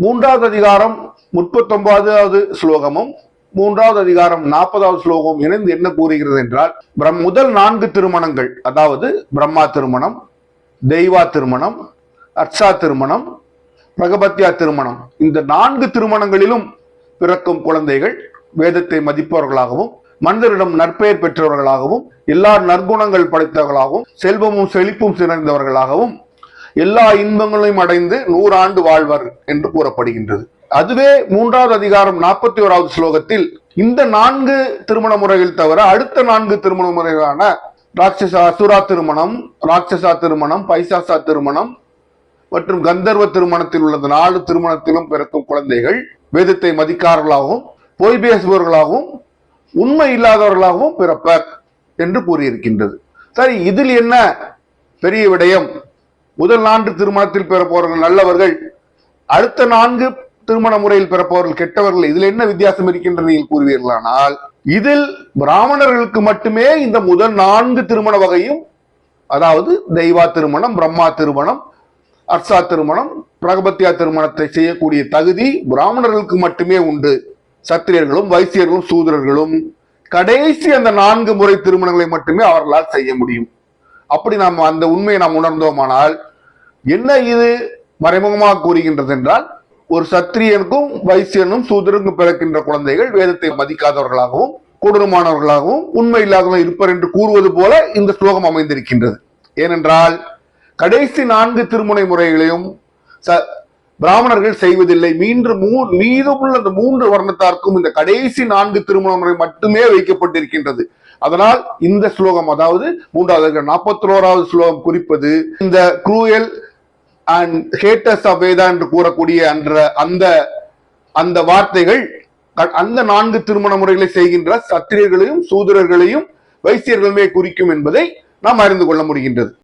மூன்றாவது அதிகாரம் முப்பத்தொன்பதாவது ஸ்லோகமும் மூன்றாவது அதிகாரம் நாற்பதாவது ஸ்லோகம் இணைந்து என்ன கூறுகிறது என்றால் பிரம்- முதல் நான்கு திருமணங்கள் அதாவது பிரம்மா திருமணம் தெய்வா திருமணம் அர்ச்சா திருமணம் பிரகபத்யா திருமணம். இந்த நான்கு திருமணங்களிலும் பிறக்கும் குழந்தைகள் வேதத்தை மதிப்பவர்களாகவும் மனிதரிடம் நற்பெயர் பெற்றவர்களாகவும் எல்லா நற்குணங்கள் படைத்தவர்களாகவும் செல்வமும் செழிப்பும் சிறந்தவர்களாகவும் எல்லா இன்பங்களையும் அடைந்து நூறாண்டு வாழ்வர் என்று கூறப்படுகின்றது. அதுவே மூன்றாவது அதிகாரம் நாற்பத்தி ஓராவது ஸ்லோகத்தில் இந்த நான்கு திருமண முறைகள் தவிர அடுத்த நான்கு திருமண முறைகளான ராட்சசா அசுரா திருமணம் ராட்சசா திருமணம் பைசாசா திருமணம் மற்றும் கந்தர்வ திருமணத்தில் உள்ள நாலு திருமணத்திலும் பிறக்கும் குழந்தைகள் வேதத்தை மதிக்காரர்களாகவும் பொய் பேசுபவர்களாகவும் உண்மை இல்லாதவர்களாகவும் பிறப்பர் என்று கூறியிருக்கின்றது. சரி இதில் என்ன பெரிய விடயம்? முதல் நான்கு திருமணத்தில் பிறப்பவர்கள் நல்லவர்கள் அடுத்த நான்கு திருமண முறையில் பிறப்பவர்கள் கெட்டவர்கள் இதில் என்ன வித்தியாசம் இருக்கின்றது நீங்கள் கூறுவீர்களானால் இதில் பிராமணர்களுக்கு மட்டுமே இந்த முதல் நான்கு திருமண வகையும் அதாவது தெய்வா திருமணம் பிரம்மா திருமணம் அர்சா திருமணம் பிரகபத்தியா திருமணத்தை செய்யக்கூடிய தகுதி பிராமணர்களுக்கு மட்டுமே உண்டு. சத்திரியர்களும் வைசியர்களும் சூதரர்களும் கடைசி அந்த நான்கு முறை திருமணங்களை மட்டுமே அவர்களால் செய்ய முடியும். அப்படி நாம் அந்த உண்மையை நாம் உணர்ந்தோமானால் என்ன இது மறைமுகமாக கூறுகின்றது என்றால் ஒரு சத்திரியனுக்கும் வைசியனும் சூதருக்கும் பிறக்கின்ற குழந்தைகள் வேதத்தை மதிக்காதவர்களாகவும் கொடூரமானவர்களாகவும் உண்மை இல்லாதவர்கள் இருப்பர் என்று கூறுவது போல இந்த ஸ்லோகம் அமைந்திருக்கின்றது. ஏனென்றால் கடைசி நான்கு திருமுனை முறைகளையும் ச- பிராமணர்கள் செய்வதில்லை. மீண்டு மூ மீதமுள்ள அந்த மூன்று வர்ணத்தாருக்கும் இந்த கடைசி நான்கு திருமண முறை மட்டுமே வைக்கப்பட்டிருக்கின்றது. அதனால் இந்த ஸ்லோகம் அதாவது மூன்றாவது நாற்பத்தி ஓராவது ஸ்லோகம் குறிப்பது இந்த cruel and haters of Veda என்று கூறக்கூடிய அன்ற அந்த அந்த வார்த்தைகள் அந்த நான்கு திருமண முறைகளை செய்கின்ற சத்திரியர்களையும் சூதரர்களையும் வைசியர்களுமே குறிக்கும் என்பதை நாம் அறிந்து கொள்ள முடிகின்றது.